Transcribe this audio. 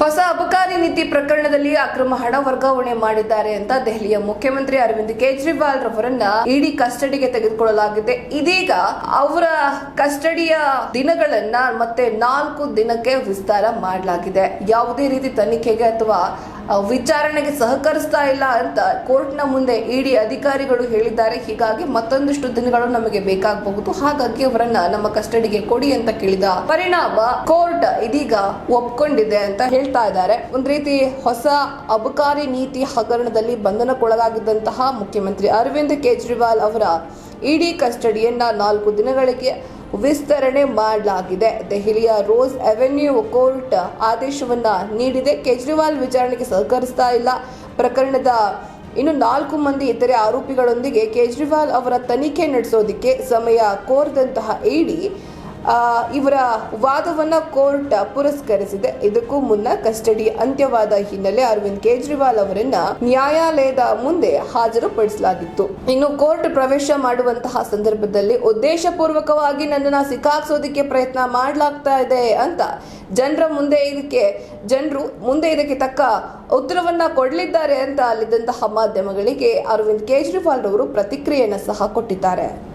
ಹೊಸ ಅಬಕಾರಿ ನೀತಿ ಪ್ರಕರಣದಲ್ಲಿ ಅಕ್ರಮ ಹಣ ವರ್ಗಾವಣೆ ಮಾಡಿದ್ದಾರೆ ಅಂತ ದೆಹಲಿಯ ಮುಖ್ಯಮಂತ್ರಿ ಅರವಿಂದ್ ಕೇಜ್ರಿವಾಲ್ ರವರನ್ನ ಇಡಿ ಕಸ್ಟಡಿಗೆ ತೆಗೆದುಕೊಳ್ಳಲಾಗಿದೆ. ಇದೀಗ ಅವರ ಕಸ್ಟಡಿಯ ದಿನಗಳನ್ನ ಮತ್ತೆ ನಾಲ್ಕು ದಿನಕ್ಕೆ ವಿಸ್ತಾರ ಮಾಡಲಾಗಿದೆ. ಯಾವುದೇ ರೀತಿ ತನಿಖೆಗೆ ಅಥವಾ ವಿಚಾರಣೆಗೆ ಸಹಕರಿಸ್ತಾ ಇಲ್ಲ ಅಂತ ಕೋರ್ಟ್ನ ಮುಂದೆ ಇಡಿ ಅಧಿಕಾರಿಗಳು ಹೇಳಿದ್ದಾರೆ. ಹೀಗಾಗಿ ಮತ್ತೊಂದಿಷ್ಟು ದಿನಗಳು ನಮಗೆ ಬೇಕಾಗಬಹುದು. ಹಾಗಾಗಿ ಅವರನ್ನ ನಮ್ಮ ಕಸ್ಟಡಿಗೆ ಕೊಡಿ ಅಂತ ಕೇಳಿದ ಪರಿಣಾಮ ಕೋರ್ಟ್ ಇದೀಗ ಒಪ್ಕೊಂಡಿದೆ ಅಂತ ಹೇಳ್ತಾ ಇದ್ದಾರೆ. ಒಂದ್ ರೀತಿ ಹೊಸ ಅಬಕಾರಿ ನೀತಿ ಹಗರಣದಲ್ಲಿ ಬಂಧನಕ್ಕೊಳಗಾಗಿದ್ದಂತಹ ಮುಖ್ಯಮಂತ್ರಿ ಅರವಿಂದ್ ಕೇಜ್ರಿವಾಲ್ ಅವರ ಇಡಿ ಕಸ್ಟಡಿಯನ್ನ ನಾಲ್ಕು ದಿನಗಳಿಗೆ ವಿಸ್ತರಣೆ ಮಾಡಲಾಗಿದೆ. ದೆಹಲಿಯ ರೋಸ್ ಅವೆನ್ಯೂ ಕೋರ್ಟ್ ಆದೇಶವನ್ನ ನೀಡಿದೆ. ಕೇಜ್ರಿವಾಲ್ ವಿಚಾರಣೆಗೆ ಸಹಕರಿಸ್ತಾ ಇಲ್ಲ. ಪ್ರಕರಣದ ಇನ್ನು ನಾಲ್ಕು ಮಂದಿ ಇತರೆ ಆರೋಪಿಗಳೊಂದಿಗೆ ಕೇಜ್ರಿವಾಲ್ ಅವರ ತನಿಖೆ ನಡೆಸೋದಕ್ಕೆ ಸಮಯ ಕೋರ್ದಂತಹ ಇಡಿ ಇವರ ವಾದವನ್ನು ಕೋರ್ಟ್ ಪುರಸ್ಕರಿಸಿದೆ. ಇದಕ್ಕೂ ಮುನ್ನ ಕಸ್ಟಡಿ ಅಂತ್ಯವಾದ ಹಿನ್ನೆಲೆ ಅರವಿಂದ್ ಕೇಜ್ರಿವಾಲ್ ಅವರನ್ನ ನ್ಯಾಯಾಲಯದ ಮುಂದೆ ಹಾಜರುಪಡಿಸಲಾಗಿತ್ತು. ಇನ್ನು ಕೋರ್ಟ್ ಪ್ರವೇಶ ಮಾಡುವಂತಹ ಸಂದರ್ಭದಲ್ಲಿ ಉದ್ದೇಶಪೂರ್ವಕವಾಗಿ ನನ್ನನ್ನು ಸಿಕ್ಕಾಕ್ಸೋದಕ್ಕೆ ಪ್ರಯತ್ನ ಮಾಡಲಾಗ್ತಾ ಇದೆ ಅಂತ ಜನರ ಮುಂದೆ ಇದಕ್ಕೆ, ಜನರು ಮುಂದೆ ಇದಕ್ಕೆ ತಕ್ಕ ಉತ್ತರವನ್ನ ಕೊಡಲಿದ್ದಾರೆ ಅಂತ ಅಲ್ಲಿದ್ದಂತಹ ಮಾಧ್ಯಮಗಳಿಗೆ ಅರವಿಂದ್ ಕೇಜ್ರಿವಾಲ್ ಅವರು ಪ್ರತಿಕ್ರಿಯೆಯನ್ನು ಸಹ ಕೊಟ್ಟಿದ್ದಾರೆ.